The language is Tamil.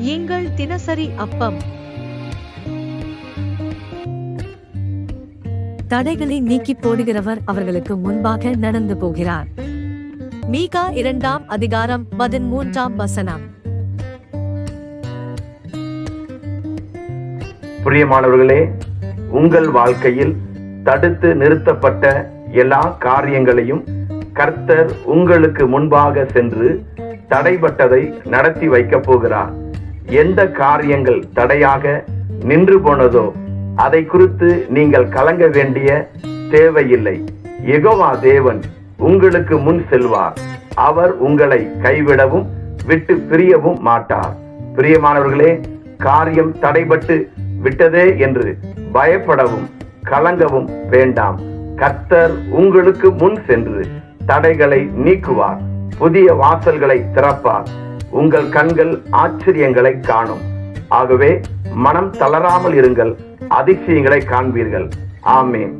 எங்கள் தினசரி அப்பம். தடைகளை நீக்கி போடுகிறவர் அவர்களுக்கு முன்பாக நடந்து போகிறார். மீகா இரண்டாம் அதிகாரம் பதிமூன்றாம் வசனம். பிரியமானவர்களே உங்கள் வாழ்க்கையில் தடுத்து நிறுத்தப்பட்ட எல்லா காரியங்களையும் கர்த்தர் உங்களுக்கு முன்பாக சென்று தடைப்பட்டதை நடத்தி வைக்கப் போகிறார். எந்த காரியங்கள் தடையாக நின்று போனதோ அதை குறித்து நீங்கள் கலங்க வேண்டிய தேவையில்லை. எகோவா தேவன் உங்களுக்கு முன் செல்வார். அவர் உங்களை கைவிடவும் விட்டு பிரியவும் மாட்டார். பிரியமானவர்களே காரியம் தடைபட்டு விட்டதே என்று பயப்படவும் கலங்கவும் வேண்டாம். கர்த்தர் உங்களுக்கு முன் சென்று தடைகளை நீக்குவார். புதிய வாசல்களை திறப்பார். உங்கள் கண்கள் ஆச்சரியங்களை காணும். ஆகவே மனம் தளராமல் இருங்கள் அதிசயங்களை காண்பீர்கள். ஆமேன்.